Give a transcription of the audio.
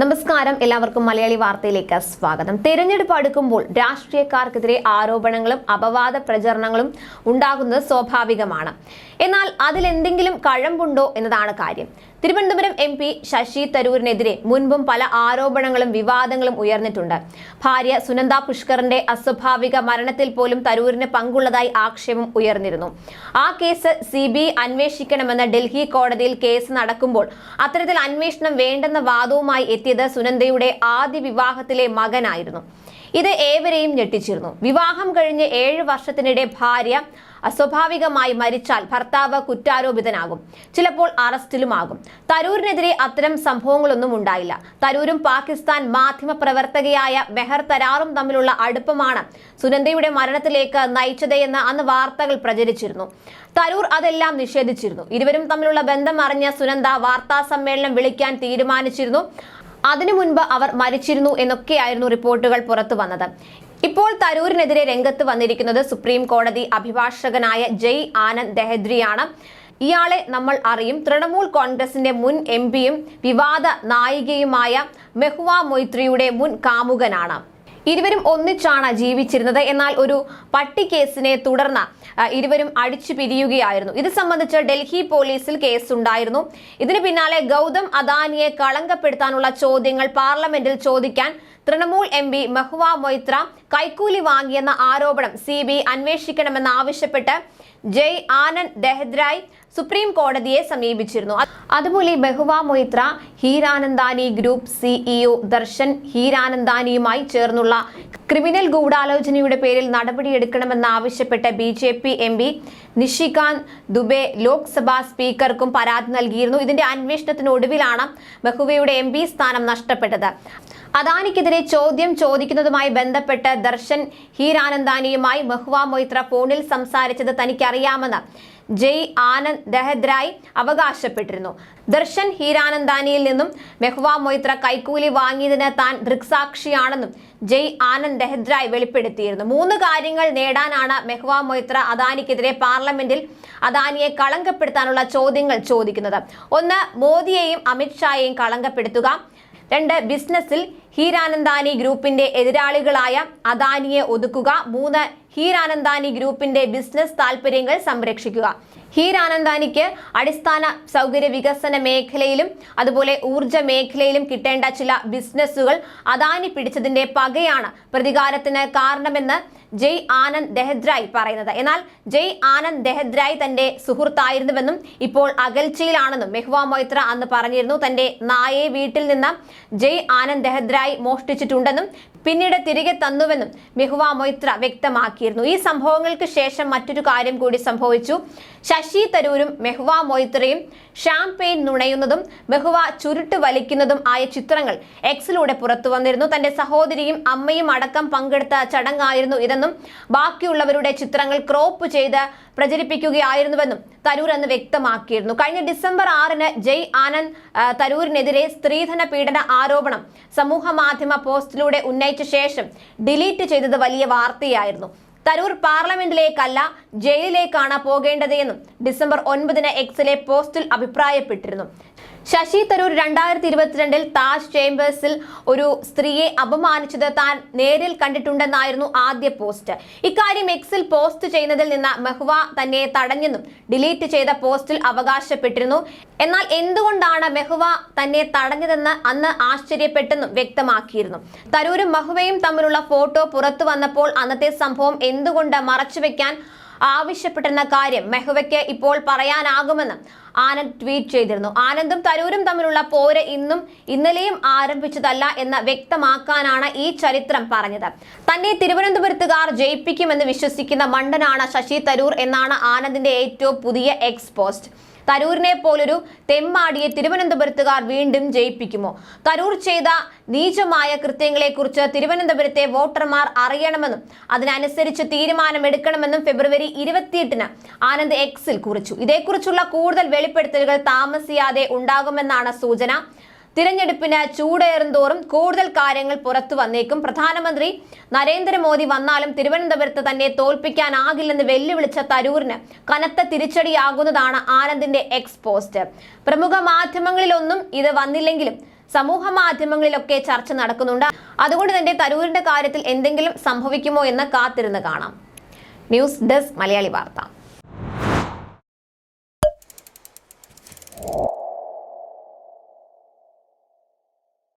നമസ്കാരം. എല്ലാവർക്കും മലയാളി വാർത്തയിലേക്ക് സ്വാഗതം. തെരഞ്ഞെടുപ്പ് അടുക്കുമ്പോൾ രാഷ്ട്രീയക്കാർക്കെതിരെ ആരോപണങ്ങളും അപവാദ പ്രചരണങ്ങളും ഉണ്ടാകുന്നത് സ്വാഭാവികമാണ്. എന്നാൽ അതിലെന്തെങ്കിലും കഴമ്പുണ്ടോ എന്നതാണ് കാര്യം. തിരുവനന്തപുരം എം പി ശശി തരൂരിനെതിരെ മുൻപും പല ആരോപണങ്ങളും വിവാദങ്ങളും ഉയർന്നിട്ടുണ്ട്. ഭാര്യ സുനന്ദ പുഷ്കറിന്റെ അസ്വാഭാവിക മരണത്തിൽ പോലും തരൂരിന് പങ്കുള്ളതായി ആക്ഷേപം ഉയർന്നിരുന്നു. ആ കേസ് സി ബി അന്വേഷിക്കണമെന്ന് ഡൽഹി കോടതിയിൽ കേസ് നടക്കുമ്പോൾ അത്തരത്തിൽ അന്വേഷണം വേണ്ടെന്ന വാദവുമായി എത്തിയത് സുനന്ദയുടെ ആദ്യ വിവാഹത്തിലെ മകനായിരുന്നു. ഇത് ഏവരെയും ഞെട്ടിച്ചിരുന്നു. വിവാഹം കഴിഞ്ഞ് ഏഴ് വർഷത്തിനിടെ ഭാര്യ അസ്വാഭാവികമായി മരിച്ചാൽ ഭർത്താവ് കുറ്റാരോപിതനാകും. ചിലപ്പോൾ അറസ്റ്റിലുമാകും. തരൂരിനെതിരെ അത്തരം സംഭവങ്ങളൊന്നും ഉണ്ടായില്ല. തരൂരും പാകിസ്ഥാൻ മാധ്യമ പ്രവർത്തകയായ മെഹർ തരാറും തമ്മിലുള്ള അടുപ്പമാണ് സുനന്ദയുടെ മരണത്തിലേക്ക് നയിച്ചതെന്ന് അന്ന് വാർത്തകൾ പ്രചരിച്ചിരുന്നു. തരൂർ അതെല്ലാം നിഷേധിച്ചിരുന്നു. ഇരുവരും തമ്മിലുള്ള ബന്ധം അറിഞ്ഞ സുനന്ദ വാർത്താ സമ്മേളനം വിളിക്കാൻ തീരുമാനിച്ചിരുന്നു. അതിനു മുൻപ് അവർ മരിച്ചിരുന്നു എന്നൊക്കെയായിരുന്നു റിപ്പോർട്ടുകൾ പുറത്തു വന്നത്. ഇപ്പോൾ തരൂരിനെതിരെ രംഗത്ത് വന്നിരിക്കുന്നത് സുപ്രീം കോടതി അഭിഭാഷകനായ ജയ് ആനന്ദ് ദഹദ്രിയാണ്. ഇയാളെ നമ്മൾ അറിയും. തൃണമൂൽ കോൺഗ്രസിന്റെ മുൻ എം പിയും വിവാദ നായികയുമായ മെഹുവ മൊയ്ത്രിയുടെ മുൻ കാമുകനാണ്. ഇരുവരും ഒന്നിച്ചാണ് ജീവിച്ചിരുന്നത്. എന്നാൽ ഒരു പട്ടി കേസിനെ തുടർന്ന് ഇരുവരും അടിച്ചു പിരിയുകയായിരുന്നു. ഇത് സംബന്ധിച്ച് ഡൽഹി പോലീസിൽ കേസുണ്ടായിരുന്നു. ഇതിന് പിന്നാലെ ഗൗതം അദാനിയെ കളങ്കപ്പെടുത്താനുള്ള ചോദ്യങ്ങൾ പാർലമെന്റിൽ ചോദിക്കാൻ തൃണമൂൽ എം പി മെഹുവ മൊയ്ത്ര കൈക്കൂലി വാങ്ങിയെന്ന ആരോപണം സി ബി അന്വേഷിക്കണമെന്ന് ആവശ്യപ്പെട്ട് ജയ് ആനന്ദ് ദെഹദ്രായ് സുപ്രീം കോടതിയെ സമീപിച്ചിരുന്നു. അതുപോലെ ബഹുവ മൊയ്ത്ര ഹീരാനന്ദാനി ഗ്രൂപ്പ് സിഇഒ ദർശൻ ഹീരാനന്ദാനിയുമായി ചേർന്നുള്ള ക്രിമിനൽ ഗൂഢാലോചനയുടെ പേരിൽ നടപടിയെടുക്കണമെന്നാവശ്യപ്പെട്ട് B J P M P Nishikant Dubey Lok Sabha സ്പീക്കർക്കും പരാതി നൽകിയിരുന്നു. ഇതിന്റെ അന്വേഷണത്തിനൊടുവിലാണ് ബഹുവയുടെ എം സ്ഥാനം നഷ്ടപ്പെട്ടത്. അദാനിക്കെതിരെ ചോദ്യം ചോദിക്കുന്നതുമായി ബന്ധപ്പെട്ട് ദർശൻ ഹീരാനന്ദാനിയുമായി മഹുവ മൊയ്ത്ര ഫോണിൽ സംസാരിച്ചത് തനിക്കറിയാമെന്ന് ജയ് ആനന്ദ് ദഹദ്രായി അവകാശപ്പെട്ടിരുന്നു. ദർശൻ ഹീരാനന്ദാനിയിൽ നിന്നും മെഹ്വ മൊയ്ത്ര കൈക്കൂലി വാങ്ങിയതിന് താൻ ദൃക്സാക്ഷിയാണെന്നും ജയ് ആനന്ദ് ദഹദ്രായ് വെളിപ്പെടുത്തിയിരുന്നു. മൂന്ന് കാര്യങ്ങൾ നേടാനാണ് മെഹ്വ മൊയ്ത്ര അദാനിക്കെതിരെ പാർലമെന്റിൽ അദാനിയെ കളങ്കപ്പെടുത്താനുള്ള ചോദ്യങ്ങൾ ചോദിക്കുന്നത്. ഒന്ന് മോദിയെയും അമിത്ഷായെയും കളങ്കപ്പെടുത്തുക. രണ്ട് ബിസിനസ്സിൽ ഹീരാനന്ദാനി ഗ്രൂപ്പിന്റെ എതിരാളികളായ അദാനിയെ ഒതുക്കുക. മൂന്ന് ഹീരാനന്ദാനി ഗ്രൂപ്പിന്റെ ബിസിനസ് താൽപര്യങ്ങൾ സംരക്ഷിക്കുക. ഹീരാനന്ദാനിക്ക് അടിസ്ഥാന സൗകര്യ വികസന മേഖലയിലും അതുപോലെ ഊർജ മേഖലയിലും കിട്ടേണ്ട ചില ബിസിനസ്സുകൾ അദാനി പിടിച്ചതിന്റെ പകയാണ്. പ്രതികാരത്തിന് കാരണമെന്ന് ജയ് ആനന്ദ് ദെഹദ്രായ് പറയുന്നത്. എന്നാൽ ജയ് ആനന്ദ് ദെഹദ്രായ് തന്റെ സുഹൃത്തായിരുന്നുവെന്നും ഇപ്പോൾ അകൽച്ചയിലാണെന്നും മെഹ്വാ മൊയ്ത്ര അന്ന് പറഞ്ഞിരുന്നു. തന്റെ നായയെ വീട്ടിൽ നിന്ന് ജയ് ആനന്ദ് ദെഹദ്രായ് മോഷ്ടിച്ചിട്ടുണ്ടെന്നും പിന്നീട് തിരികെ തന്നുവെന്നും മെഹുവ മൊയ്ത്ര വ്യക്തമാക്കിയിരുന്നു. ഈ സംഭവങ്ങൾക്ക് ശേഷം മറ്റൊരു കാര്യം കൂടി സംഭവിച്ചു. ശശി തരൂരും മെഹുവ മൊയ്ത്രയും ഷാംപെയിൻ നുണയുന്നതും മെഹുവ ചുരുട്ട് വലിക്കുന്നതും ആയ ചിത്രങ്ങൾ എക്സിലൂടെ പുറത്തു വന്നിരുന്നു. തന്റെ സഹോദരിയും അമ്മയും അടക്കം പങ്കെടുത്ത ചടങ്ങായിരുന്നു ഇതെന്നും ബാക്കിയുള്ളവരുടെ ചിത്രങ്ങൾ ക്രോപ്പ് ചെയ്ത് പ്രചരിപ്പിക്കുകയായിരുന്നുവെന്നും തരൂർ എന്ന് വ്യക്തമാക്കിയിരുന്നു. കഴിഞ്ഞ ഡിസംബർ ആറിന് ജയ് ആനന്ദ് തരൂരിനെതിരെ സ്ത്രീധന പീഡന ആരോപണം സമൂഹ മാധ്യമ പോസ്റ്റിലൂടെ ഉന്നയിച്ച ശേഷം ഡിലീറ്റ് ചെയ്തത് വലിയ വാർത്തയായിരുന്നു. തരൂർ പാർലമെന്റിലേക്കല്ല ജയിലിലേക്കാണ് പോകേണ്ടതെന്നും ഡിസംബർ ഒൻപതിന് എക്സിലെ പോസ്റ്റിൽ അഭിപ്രായപ്പെട്ടിരുന്നു. ശശി തരൂർ രണ്ടായിരത്തി ഇരുപത്തിരണ്ടിൽ താജ് ചേംബേഴ്സിൽ ഒരു സ്ത്രീയെ അപമാനിച്ചത് താൻ നേരിൽ കണ്ടിട്ടുണ്ടെന്നായിരുന്നു ആദ്യ പോസ്റ്റ്. ഇക്കാര്യം എക്സിൽ പോസ്റ്റ് ചെയ്യുന്നതിൽ നിന്ന് മെഹ്വ തന്നെ തടഞ്ഞെന്നും ഡിലീറ്റ് ചെയ്ത പോസ്റ്റിൽ അവകാശപ്പെട്ടിരുന്നു. എന്നാൽ എന്തുകൊണ്ടാണ് മെഹ്വ തന്നെ തടഞ്ഞതെന്ന് അന്ന് ആശ്ചര്യപ്പെട്ടെന്നും വ്യക്തമാക്കിയിരുന്നു. തരൂരും മെഹ്വയും തമ്മിലുള്ള ഫോട്ടോ പുറത്തു വന്നപ്പോൾ അന്നത്തെ സംഭവം എന്തുകൊണ്ട് മറച്ചുവെക്കാൻ ആവശ്യപ്പെട്ടിരുന്ന കാര്യം മെഹുവയ്ക്ക് ഇപ്പോൾ പറയാനാകുമെന്ന് ആനന്ദ് ട്വീറ്റ് ചെയ്തിരുന്നു. ആനന്ദും തരൂരും തമ്മിലുള്ള പോര് ഇന്നും ഇന്നലെയും ആരംഭിച്ചതല്ല എന്ന് വ്യക്തമാക്കാനാണ് ഈ ചരിത്രം പറഞ്ഞത്. തന്നെ തിരുവനന്തപുരത്തുകാർ ജയിപ്പിക്കുമെന്ന് വിശ്വസിക്കുന്ന മണ്ടനാണ് ശശി തരൂർ എന്നാണ് ആനന്ദിന്റെ ഏറ്റവും പുതിയ എക്സ് പോസ്റ്റ്. തരൂരിനെ പോലൊരു തെമ്മാടിയെ തിരുവനന്തപുരത്തുകാർ വീണ്ടും ജയിപ്പിക്കുമോ? തരൂർ ചെയ്ത നീചമായ കൃത്യങ്ങളെക്കുറിച്ച് തിരുവനന്തപുരത്തെ വോട്ടർമാർ അറിയണമെന്നും അതിനനുസരിച്ച് തീരുമാനമെടുക്കണമെന്നും ഫെബ്രുവരി ഇരുപത്തിയെട്ടിന് ആനന്ദ് എക്സിൽ കുറിച്ചു. ഇതേക്കുറിച്ചുള്ള കൂടുതൽ വെളിപ്പെടുത്തലുകൾ താമസിയാതെ ഉണ്ടാകുമെന്നാണ് സൂചന. തിരഞ്ഞെടുപ്പിന് ചൂടേറുന്തോറും കൂടുതൽ കാര്യങ്ങൾ പുറത്തു വന്നേക്കും. പ്രധാനമന്ത്രി നരേന്ദ്രമോദി വന്നാലും തിരുവനന്തപുരത്ത് തന്നെ തോൽപ്പിക്കാനാകില്ലെന്ന് വെല്ലുവിളിച്ച തരൂരിന് കനത്ത തിരിച്ചടിയാകുന്നതാണ് ആനന്ദിന്റെ എക്സ് പോസ്റ്റ് പ്രമുഖ മാധ്യമങ്ങളിലൊന്നും ഇത് വന്നില്ലെങ്കിലും സമൂഹ മാധ്യമങ്ങളിലൊക്കെ ചർച്ച നടക്കുന്നുണ്ട്. അതുകൊണ്ട് തന്നെ തരൂരിന്റെ കാര്യത്തിൽ എന്തെങ്കിലും സംഭവിക്കുമോ എന്ന് കാത്തിരുന്ന് കാണാം. ന്യൂസ് ഡെസ്ക് മലയാളി വാർത്ത.